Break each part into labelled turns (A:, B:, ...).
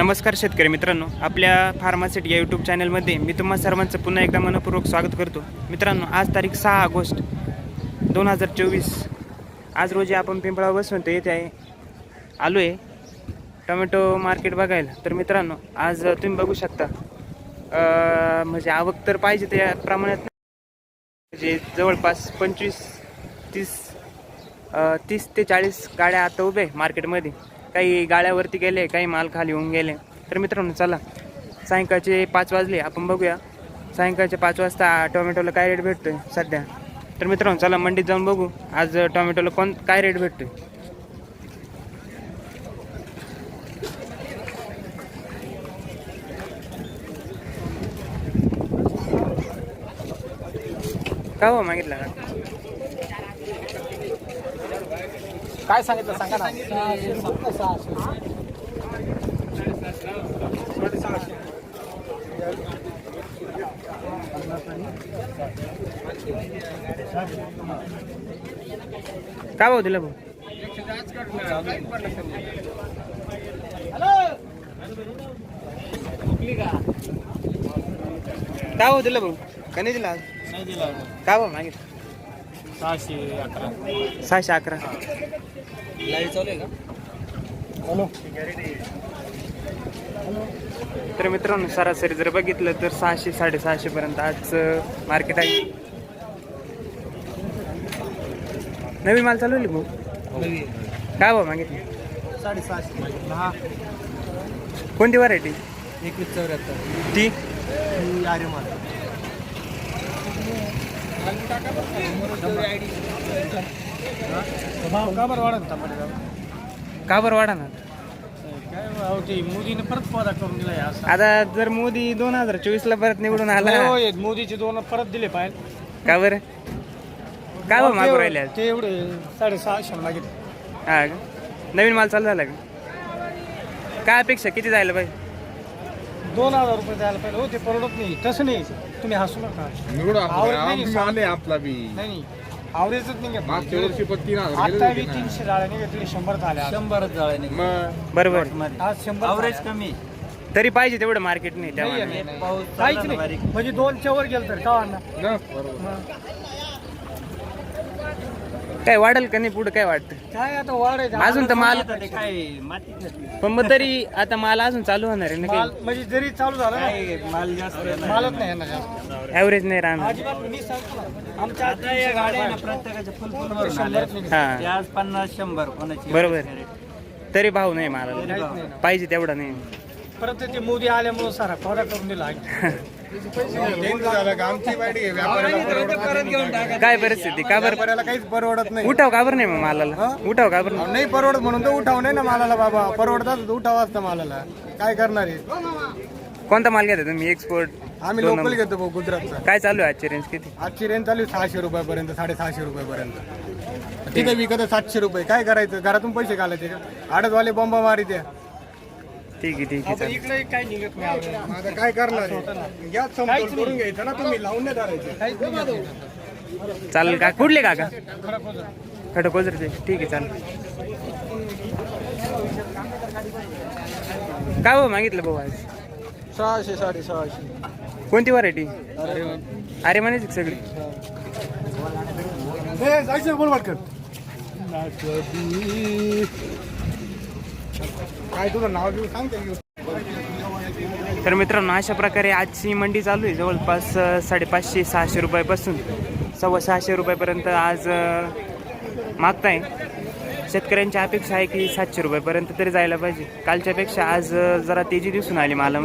A: नमस्कार शेतकरी मित्रांनो आपल्या फार्मासिट या यूट्यूब चॅनलमध्ये मी तुम्हा सर्वांचं पुन्हा एकदा मनपूर्वक स्वागत करतो. मित्रांनो आज तारीख सहा ऑगस्ट दोन हजार चोवीस. आज रोजी आपण पिंपळा बसून ते येथे आहे आलो आहे टोमॅटो मार्केट बघायला. तर मित्रांनो आज तुम्ही बघू शकता म्हणजे आवक तर पाहिजे त्या प्रमाणात. म्हणजे जवळपास पंचवीस तीस तीस ते चाळीस गाड्या आता उभ्या आहे मार्केटमध्ये काही गाळ्यावरती गेले काही माल खाली होऊन गेले. तर मित्रांनो चला. सायंकाळचे पाच वाजले आपण बघूया. सायंकाळचे पाच वाजता टोमॅटोला काय रेट भेटतोय सध्या? तर मित्रांनो चला मंडीत जाऊन बघू. आज टोमॅटोला कोण काय रेट भेटतोय? का हो मागितला? का
B: काय सांगितलं? सांगा ना.
A: काय भाऊ दिला भाऊ? काय भाऊ दिला भाऊ? का नाही दिला काय भाऊ मागितलं?
B: सहाशे अकरा.
A: सहाशे अकरा. तर मित्रांनो सरासरी जर बघितलं तर सहाशे साडेसहाशेपर्यंत आज मार्केट आहे. नवी माल चालवली भाऊ? काय भाऊ मागितली?
B: साडेसहाशे.
A: कोणती व्हरायटी
B: एकवीस चौऱ्याहत्तर.
A: ती?
B: आरे माल. टाका भाव का बरं
A: का बरं वाढा ना
B: काय ते परत करून दिला
A: आता जर मोदी दोन हजार चोवीस ला परत निवडून आला
B: हो, हो, मोदीचे दोन परत दिले पाहिजे
A: का बरं? का बरं मागू राहिले
B: ते एवढे साडेसहाशे मागितले.
A: हा नवीन माल चालू झाला का? काय अपेक्षा? किती जायला पाहिजे?
B: दोन हजार रुपये द्यायला पाहिजे. हो ते परवडत नाही. तसं नाही. तुम्ही हसू नका.
C: निवडा
B: नाही,
C: आपला बी.
B: नाही नाही. आवरेजच नाही
C: अठ्ठावीस
B: तीनशे शंभर झाल्या शंभर
D: शंभरच
A: बरोबर.
B: आज शंभर
D: कमी.
A: तरी पाहिजे तेवढं मार्केट नाही
B: त्या
D: बारीक.
B: म्हणजे दोनच्या वर गेलं तर का
A: काय वाढेल का नाही पुढे काय वाटतं?
B: काय आता वाढ
A: अजून तर माल-
D: काय
A: पण मग तरी आता माल अजून चालू होणार आहे ना
B: म्हणजे जरी चालू झालं ना
D: माल जास्त
B: मालच नाही येणार
A: नाही राहणार.
B: आमच्या
D: पन्नास शंभर
A: बरोबर. तरी भाव नाही
B: मला
A: पाहिजे तेवढा नाही.
B: परत ते मोदी आल्यामुळे सारा कोरा करून दिला.
A: काय परिस्थिती? का बरं?
C: काहीच परवडत नाही.
A: उठाव का बरं नाही मग मालाला? उठाव का बरं? नाही
C: परवडत म्हणून तर उठाव नाही ना मालाला बाबा. परवडतात उठाव असतं मालाला. काय करणार आहे?
A: कोणता माल घेता तुम्ही? एक्सपोर्ट
C: आम्ही लोकल घेतो भाऊ गुजरातचा.
A: काय चालू आहे आजची रेंज किती?
C: आजची रेंज चालू आहे सहाशे रुपयापर्यंत साडेसहाशे रुपयापर्यंत. तिथे विकत आहे सातशे रुपये. काय करायचं? घरातून पैसे घालायचे का? आडतवाले बॉम्बा मारी द्या
A: ठीक आहे ठीक आहे चालेल.
B: इकडे निघत नाही
C: काय करणार आहे? यात करून घ्यायचं ना तुम्ही लावून नाही
A: चालेल का? कुठले काका? खडकोजरचे ठीक आहे चालेल. काय भाऊ मागितलं भाऊ आज?
B: सहाशे साडे सहाशे
A: कोणती व्हरायटी अरे म्हणे सगळी.
C: जायचं बोल वाटकर
A: तर मित्रांनो अशा प्रकारे आजची मंडी चालू आहे. जवळपास साडेपाचशे सहाशे रुपयापासून सव्वा सहाशे रुपयापर्यंत आज मागताय. शेतकऱ्यांची अपेक्षा आहे की सातशे रुपयापर्यंत तरी जायला पाहिजे. कालच्या पेक्षा आज जरा तेजी दिसून आली मला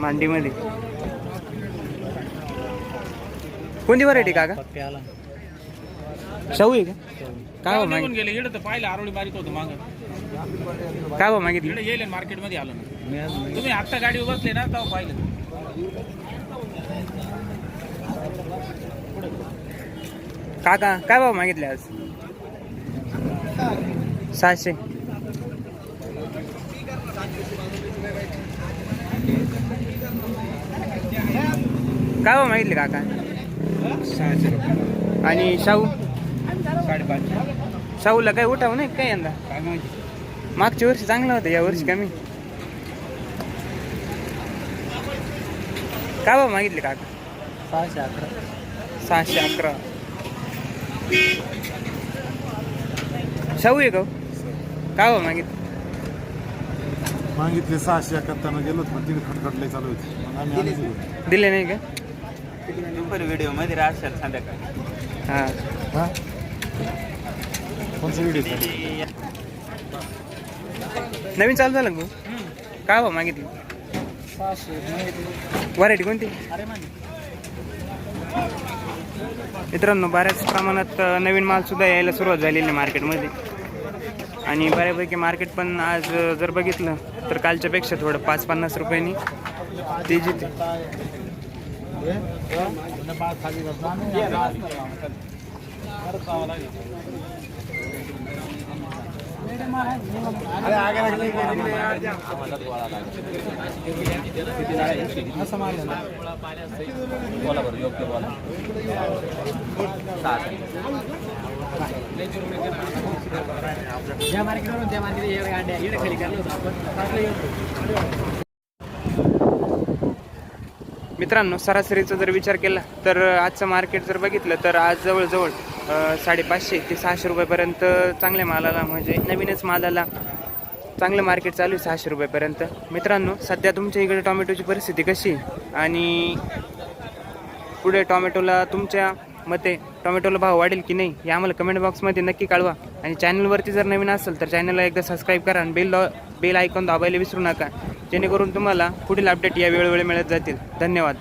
A: मांडीमध्ये. कोणती व्हरायटी का शाहू आहे का? काय
E: हो पाहिलं आरोळी बारीक होतं मागं.
A: काय भाव मागितली?
E: येईल मार्केटमध्ये आलो ना. तुम्ही आत्ता गाडी बसले ना तेव्हा पाहिलं.
A: काका काय भाव मागितले आज? सहाशे. काय भाव मागितले काका?
C: सहाशे
A: आणि शाहू?
C: साडेपाच
A: शाहूला काही उठाव नाही काय यंदा?
C: काय माहिती.
A: मागच्या वर्षी चांगलं होतं या वर्षी कमी. का भाव मागितले काका?
B: सहाशे अकरा.
A: सहाशे अकरा. शाहू आहे का हो? काय भाव मागितलं?
F: मागितले सहाशे अकरा गेलो पण तिने खटखटले चालू होते.
A: दिले नाही का?
D: दुपारी व्हिडिओमध्ये राहशाल संध्याकाळी.
A: हां.
F: हा? कोणचा व्हिडिओ
A: नवीन चालू झालं का भाऊ? काय भाव मागितली? व्हरायटी कोणती? मित्रांनो बऱ्याच प्रमाणात नवीन माल सुद्धा यायला सुरुवात झालेली आहे मार्केटमध्ये. आणि बऱ्यापैकी मार्केट पण आज जर बघितलं तर कालच्यापेक्षा थोडं पाच पन्नास रुपयांनी तेजीत आहे.
B: ज्या मार्केटवरून त्या मार्केट खाली होतो आपण
A: मित्रांनो सरासरीचा जर विचार केला तर आजचं मार्केट जर बघितलं तर आज जवळजवळ साडेपाचशे ते सहाशे रुपयापर्यंत चांगल्या मालाला म्हणजे नवीनच मालाला चांगलं मार्केट चालू आहे सहाशे रुपयापर्यंत. मित्रांनो सध्या तुमच्या इकडे टोमॅटोची परिस्थिती कशी आहे? आणि पुढे टोमॅटोला तुमच्या मते टोमॅटोला भाव वाढेल की नाही हे आम्हाला कमेंट बॉक्समध्ये नक्की कळवा. आणि चॅनलवरती जर नवीन असेल तर चॅनलला एकदा सबस्क्राईब करा आणि बेल बेल आयकॉन दाबायला विसरू नका जेणेकरून तुम्हाला पुढील अपडेट या वेळोवेळी मिळत जातील. धन्यवाद.